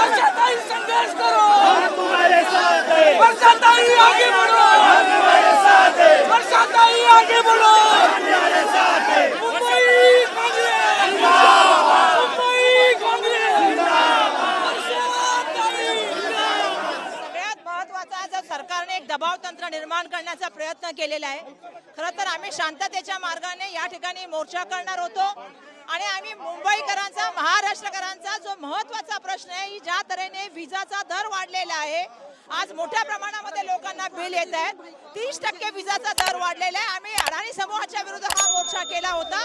वर्षाताई संघर्ष करो। साथ है वर्षाताई आगे बढ़ो। साथ है वर्षाताई आगे बढ़ो। साथ है मुंबई मुंबई सगळ्यात महत्त्वाचा जर सरकारने एक दबाव तंत्र निर्माण करण्याचा प्रयत्न केलेला आहे खरं तर आम्ही शांततेच्या मार्गाने या ठिकाणी मोर्चा करणार होतो. आणि आम्ही मुंबईकर महत्त्वाचा प्रश्न आहे की ज्या तऱ्हेने विजाचा दर वाढलेला आहे. आज मोठ्या प्रमाणामध्ये लोकांना बिल येत आहेत. तीस टक्के विजाचा दर वाढलेला आहे. आम्ही अडाणी समूहाच्या विरुद्ध हा मोर्चा केला होता.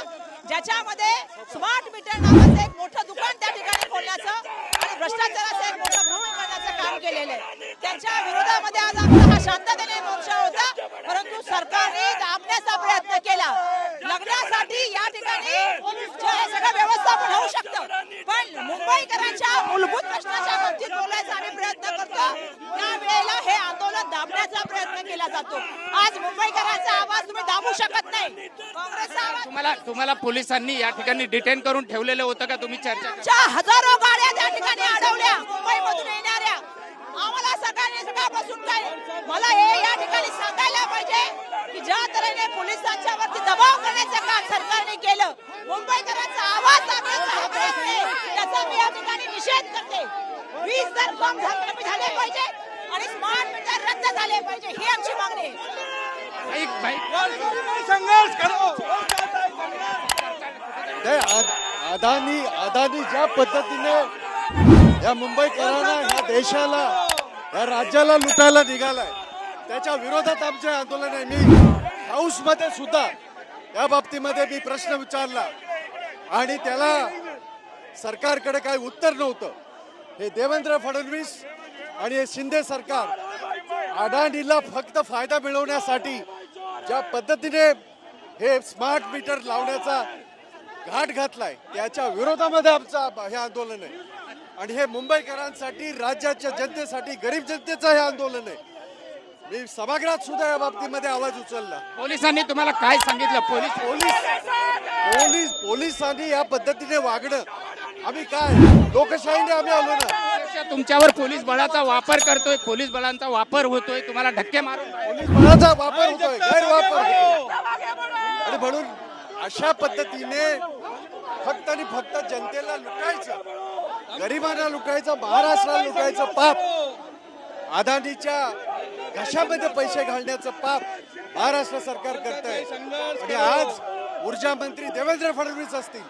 ज्याच्यामध्ये स्मार्ट मीटर नावाचं एक मोठं दुकान त्या ठिकाणी खोलण्याचं आणि भ्रष्टाचाराचं एक मोठं भ्रमण करण्याचं काम केलेलं आहे. त्याच्या विरोधामध्ये आज आमचा हा शांततेने मोर्चा होता परंतु सरकारने दाबण्याचा प्रयत्न केला लग्नासाठी या ठिकाणी जे आहे सगळं व्यवस्थापन होऊ शकतं पण मुंबईकरांच्या मूलभूत प्रश्नाच्या बाबतीत बोलायचा आम्ही प्रयत्न करतो त्यावेळेला हे आंदोलन दाबण्याचा प्रयत्न केला जातो. आज मुंबईकरांचा आवाज तुम्ही दाबू शकत नाही. तुम्हाला तुम्हाला पोलिसांनी या ठिकाणी डिटेन करून ठेवलेलं होतं का? तुम्ही चर्चा हजारो गाड्या त्या ठिकाणी अडवल्या. मुंबईमधून येणाऱ्या. आम्हाला सगळ्यांनी सकाळपासून काय मला हे या ठिकाणी सांगायला पाहिजे की ज्या तऱ्हेने पोलिसांच्या वरती दबाव करण्याचं काम सरकारने केलं मुंबईकरांचा आवाज दाबण्याचा त्याचा मी या ठिकाणी निषेध करते. कम झा- कमी झाले पाहिजे. आणि स्मार्ट मीटर रद्द झाले पाहिजे ही आमची मागणी अदानी अदानी ज्या पद्धतीने या मुंबईकरांना ह्या देशाला या राज्याला लुटायला निघालाय त्याच्या विरोधात आमचे आंदोलन आहे. मी हाऊसमध्ये सुद्धा या बाबतीमध्ये मी प्रश्न विचारला आणि त्याला सरकारकडे काही उत्तर नव्हतं. हे देवेंद्र फडणवीस आणि हे शिंदे सरकार अडाणीला फक्त फायदा मिळवण्यासाठी ज्या पद्धतीने हे स्मार्ट मीटर लावण्याचा घाट घातलाय त्याच्या विरोधामध्ये आमचं हे आंदोलन आहे. आणि हे मुंबईकरांसाठी राज्याच्या जनतेसाठी गरीब जनतेचं हे आंदोलन आहे. मी सभागृहात सुद्धा या बाबतीमध्ये आवाज उचलला. पोलिसांनी तुम्हाला काय सांगितलं? पोलीस पोलीस पोलीस पोलिसांनी या पद्धतीने वागणं. आम्ही काय? लोकशाहीने आम्ही आलो ना. तुमच्यावर पोलीस बळाचा वापर करतोय पोलीस बळांचा वापर होतोय तुम्हाला धक्के मारून पोलीस बळाचा वापर होतोय गैरवापर होतोय. आणि म्हणून अशा पद्धतीने फक्त आणि फक्त जनतेला लुटायचं गरिबांना लुटायचं महाराष्ट्राला लुटायचं पाप अदानीच्या घशामध्ये पैसे घालण्याचं पाप महाराष्ट्र सरकार करत आहे आणि आज ऊर्जा मंत्री देवेंद्र फडणवीस असतील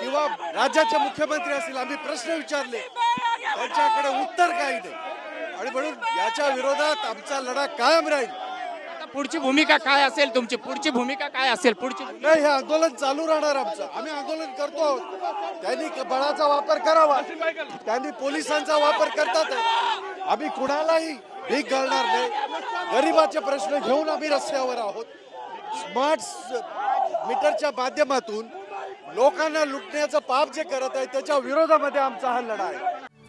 किंवा राज्याचे मुख्यमंत्री असतील आम्ही प्रश्न विचारले त्यांच्याकडे उत्तर काही नाही आणि म्हणून याच्या विरोधात आमचा लढा कायम राहील. आता पुढची भूमिका काय असेल तुमची? पुढची भूमिका काय असेल? पुढची? नाही हे आंदोलन चालू राहणार आमचं. आम्ही आंदोलन करतो आहोत. त्यांनी क- बळाचा वापर करावा. त्यांनी पोलिसांचा वापर करतात. आम्ही कुणालाही भीक घालणार नाही. गरिबाचे प्रश्न घेऊन आम्ही रस्त्यावर आहोत. स्मार्ट स- मीटरच्या माध्यमातून लोकांना लुटण्याचं पाप जे करत आहे त्याच्या विरोधामध्ये आमचा हा लढा आहे.